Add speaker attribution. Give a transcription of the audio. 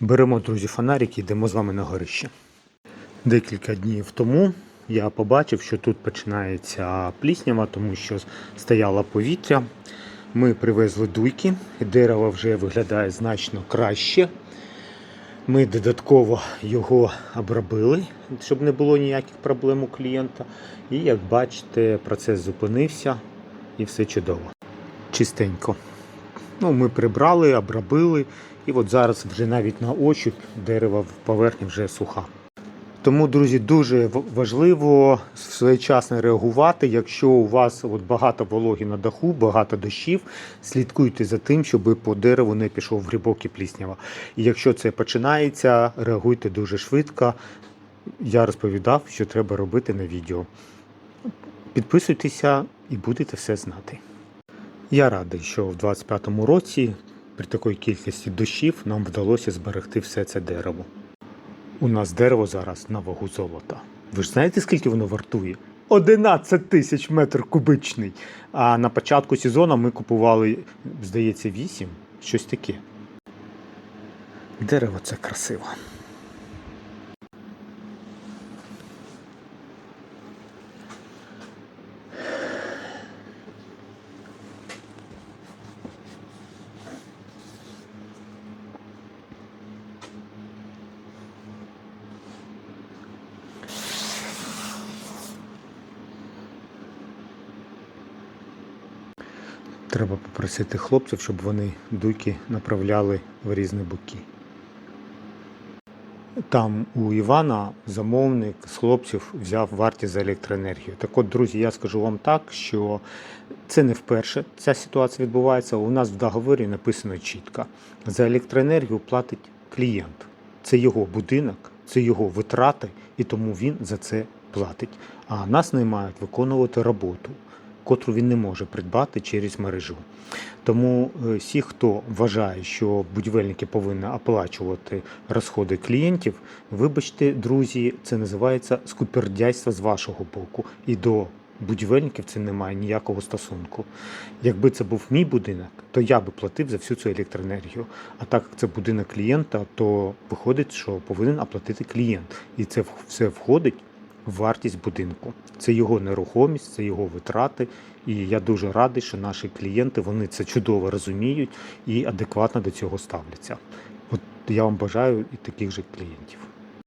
Speaker 1: Беремо, друзі, фонарик і йдемо з вами на горище. Декілька днів тому я побачив, що тут починається пліснява, тому що стояло повітря. Ми привезли дуйки, дерево вже виглядає значно краще. Ми додатково його обробили, щоб не було ніяких проблем у клієнта. І як бачите, процес зупинився і все чудово. Чистенько. Ну, ми прибрали, обробили, і от зараз вже навіть на ощупь дерево в поверхні вже суха. Тому, друзі, дуже важливо своєчасно реагувати. Якщо у вас от багато вологі на даху, багато дощів, слідкуйте за тим, щоб по дереву не пішов грибок і пліснява. І якщо це починається, реагуйте дуже швидко. Я розповідав, що треба робити на відео. Підписуйтеся і будете все знати. Я радий, що в 25-му році при такій кількості дощів нам вдалося зберегти все це дерево. У нас дерево зараз на вагу золота. Ви ж знаєте, скільки воно вартує? 11 тисяч метр кубичний. А на початку сезону ми купували, здається, 8, щось таке. Дерево це красиво. Треба попросити хлопців, щоб вони дуйки направляли в різні боки. Там у Івана замовник з хлопців взяв вартість за електроенергію. Так от, друзі, я скажу вам так, що це не вперше ця ситуація відбувається. У нас в договорі написано чітко: за електроенергію платить клієнт. Це його будинок, це його витрати, і тому він за це платить. А нас наймають виконувати роботу, котру він не може придбати через мережу. Тому е, всі, хто вважає, що будівельники повинні оплачувати розходи клієнтів, вибачте, друзі, це називається скупердяйство з вашого боку. І до будівельників це не має ніякого стосунку. Якби це був мій будинок, то я би платив за всю цю електроенергію. А так як це будинок клієнта, то виходить, що повинен оплатити клієнт. І це все входить вартість будинку. Це його нерухомість, це його витрати. І я дуже радий, що наші клієнти вони це чудово розуміють і адекватно до цього ставляться. От я вам бажаю і таких же клієнтів.